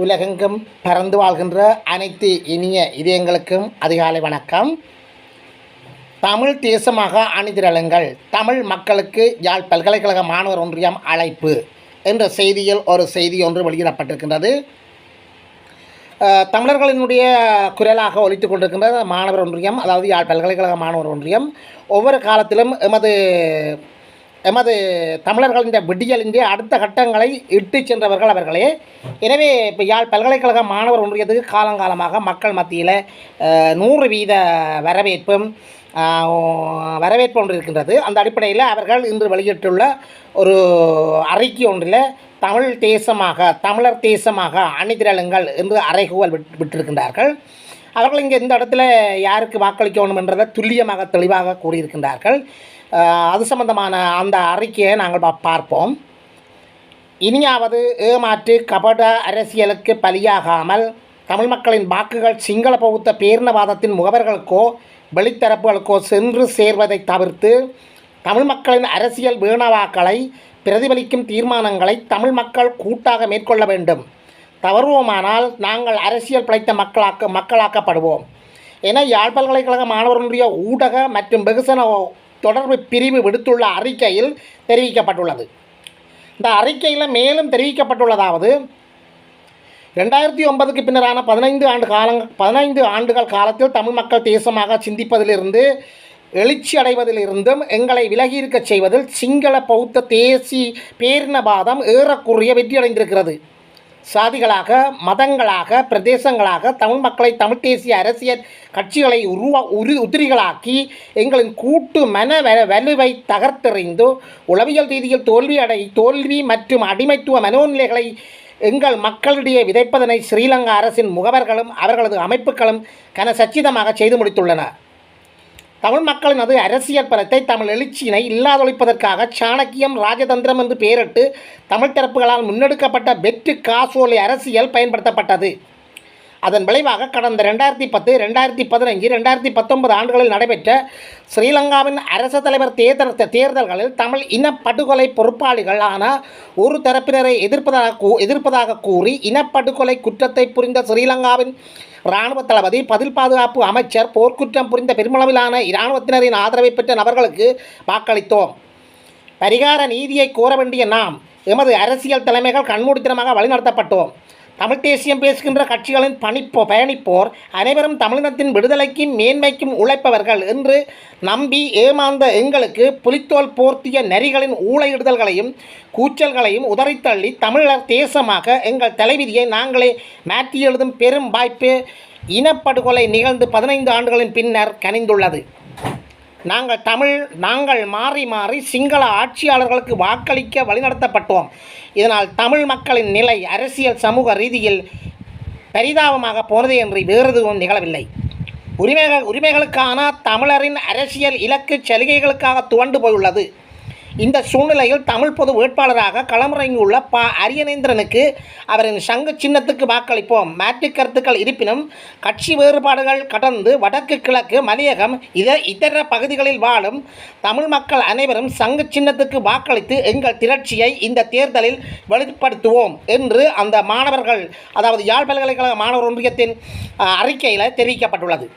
உலகெங்கும் பறந்து வாழ்கின்ற அனைத்து இனிய இதயங்களுக்கும் அதிகாலை வணக்கம். தமிழ் தேசமாக அணிதிரளுங்கள். தமிழ் மக்களுக்கு யாழ் பல்கலைக்கழக மாணவர் ஒன்றியம் அழைப்பு என்ற செய்தியில் ஒரு செய்தி ஒன்று வெளியிடப்பட்டிருக்கின்றது. தமிழர்களினுடைய குரலாக ஒழித்து கொண்டிருக்கின்ற மாணவர் ஒன்றியம் அதாவது யாழ் பல்கலைக்கழக மாணவர் ஒன்றியம் ஒவ்வொரு காலத்திலும் எமது எமது தமிழர்களின் விடியலின்றி அடுத்த கட்டங்களை இட்டு சென்றவர்கள் அவர்களே. எனவே இப்போ யாழ் பல்கலைக்கழக மாணவர் ஒன்றியத்துக்கு காலங்காலமாக மக்கள் மத்தியில் நூறு வீத வரவேற்பும் வரவேற்பு ஒன்று இருக்கின்றது. அந்த அடிப்படையில் அவர்கள் இன்று வெளியிட்டுள்ள ஒரு அறிக்கை ஒன்றில் தமிழ் தேசமாக தமிழர் தேசமாக அணிதிரளுங்கள் என்று அறைகூவல் விட் விட்டிருக்கின்றார்கள். அவர்கள் இங்கே இந்த இடத்துல யாருக்கு வாக்களிக்க என்றதை துல்லியமாக தெளிவாக கூறியிருக்கின்றார்கள். அது சம்பந்தமான அந்த அறிக்கையை நாங்கள் பார்ப்போம். இனியாவது ஏமாற்று கபட அரசியலுக்கு பலியாகாமல் தமிழ் மக்களின் வாக்குகள் சிங்கள பௌத்த பேரினவாதத்தின் முகவர்களுக்கோ வெளித்தரப்புகளுக்கோ சென்று சேர்வதை தவிர்த்து தமிழ் மக்களின் அரசியல் வீணவாக்களை பிரதிபலிக்கும் தீர்மானங்களை தமிழ் மக்கள் கூட்டாக மேற்கொள்ள வேண்டும். தவறுவோமானால் நாங்கள் அரசியல் பிழைத்த மக்களாக்க மக்களாக்கப்படுவோம். என யாழ் பல்கலைக்கழக மாணவர்களுடைய ஊடக மற்றும் வெகுசன தொடர்பு பிரிவு விடுத்துள்ள அறிக்கையில் தெரிவிக்கப்பட்டுள்ளது. இந்த அறிக்கையில் மேலும் தெரிவிக்கப்பட்டுள்ளதாவது ரெண்டாயிரத்தி ஒன்பதுக்கு பின்னரான பதினைந்து ஆண்டு காலங் பதினைந்து ஆண்டுகள் காலத்தில் தமிழ் மக்கள் தேசமாக சிந்திப்பதிலிருந்து எழுச்சி அடைவதிலிருந்தும் எங்களை விலகி இருக்கச் செய்வதில் சிங்கள பௌத்த தேசி பேரினவாதம் ஏறக்குறைய வெற்றியடைந்திருக்கிறது. சாதிகளாக மதங்களாக பிரதேசங்களாக தமிழ் மக்களை தமிழ் தேசிய அரசியல் கட்சிகளை உருவா உரு உதிரிகளாக்கி எங்களின் கூட்டு மன வ- வலுவை தகர்த்தெறிந்து உளவியல் ரீதியில் தோல்வி அடை தோல்வி மற்றும் அடிமைத்துவ மனோநிலைகளை எங்கள் மக்களிடையே விதைப்பதனை ஸ்ரீலங்கா அரசின் முகவர்களும் அவர்களது அமைப்புகளும் கன சச்சிதமாக செய்து முடித்துள்ளன. தமிழ் மக்களின் அரசியல் பலத்தை தமிழ் எழுச்சியினை இல்லாதொழிப்பதற்காக சாணக்கியம் ராஜதந்திரம் என்று பெயரிட்டு தமிழ் தரப்புகளால் முன்னெடுக்கப்பட்ட வெற்று காசோலை அரசியல் பயன்படுத்தப்பட்டது. அதன் விளைவாக கடந்த ரெண்டாயிரத்தி பத்து ரெண்டாயிரத்தி பதினஞ்சு ரெண்டாயிரத்தி பத்தொன்பது ஆண்டுகளில் நடைபெற்ற ஸ்ரீலங்காவின் அரச தலைவர் தேர்தல் தேர்தல்களில் தமிழ் இனப்படுகொலை பொறுப்பாளிகளான ஒரு தரப்பினரை எதிர்ப்பதாக கூ எதிர்ப்பதாக கூறி இனப்படுகொலை குற்றத்தை புரிந்த ஸ்ரீலங்காவின் இராணுவ தளபதி பதில் பாதுகாப்பு அமைச்சர் போர்க்குற்றம் புரிந்த பெருமளவிலான இராணுவத்தினரின் ஆதரவை பெற்ற நபர்களுக்கு வாக்களித்தோம். பரிகார நீதியை கோர வேண்டிய நாம் எமது அரசியல் தலைமைகள் கண்மூடித்தனமாக வழிநடத்தப்பட்டோம். தமிழ் தேசியம் பேசுகின்ற கட்சிகளின் பணிப்போ பயணிப்போர் அனைவரும் தமிழினத்தின் விடுதலைக்கும் மேன்மைக்கும் உழைப்பவர்கள் என்று நம்பி ஏமாந்த எங்களுக்கு புலித்தோல் போர்த்திய நரிகளின் ஊழையிடுதல்களையும் கூச்சல்களையும் உதறித்தள்ளி தமிழர் தேசமாக எங்கள் தலைவிதியை நாங்களே மாற்றி எழுதும் பெரும் வாய்ப்பு இனப்படுகொலை நிகழ்ந்து பதினைந்து ஆண்டுகளின் பின்னர் கனிந்துள்ளது. நாங்கள் தமிழ் நாங்கள் மாறி மாறி சிங்கள ஆட்சியாளர்களுக்கு வாக்களிக்க வழிநடத்தப்பட்டோம். இதனால் தமிழ் மக்களின் நிலை அரசியல் சமூக ரீதியில் பரிதாபமாக போனது என்று வேறு எதுவும் நிகழவில்லை. உரிமைகள் உரிமைகளுக்கான தமிழரின் அரசியல் இலக்கு சலுகைகளுக்காக துவண்டு போயுள்ளது. இந்த சூழ்நிலையில் தமிழ் பொது வேட்பாளராக களமிறங்கியுள்ள ப. அரியநேந்திரனுக்கு அவரின் சங்கு சின்னத்துக்கு வாக்களிப்போம். மாற்று கருத்துக்கள் இருப்பினும் கட்சி வேறுபாடுகள் கடந்து வடக்கு கிழக்கு மலையகம் இத இதர பகுதிகளில் வாழும் தமிழ் மக்கள் அனைவரும் சங்கு சின்னத்துக்கு வாக்களித்து எங்கள் திரட்சியை இந்த தேர்தலில் வெளிப்படுத்துவோம் என்று அந்த மாணவர்கள் அதாவது யாழ் பல்கலைக்கழக மாணவர் ஒன்றியத்தின் அறிக்கையில் தெரிவிக்கப்பட்டுள்ளது.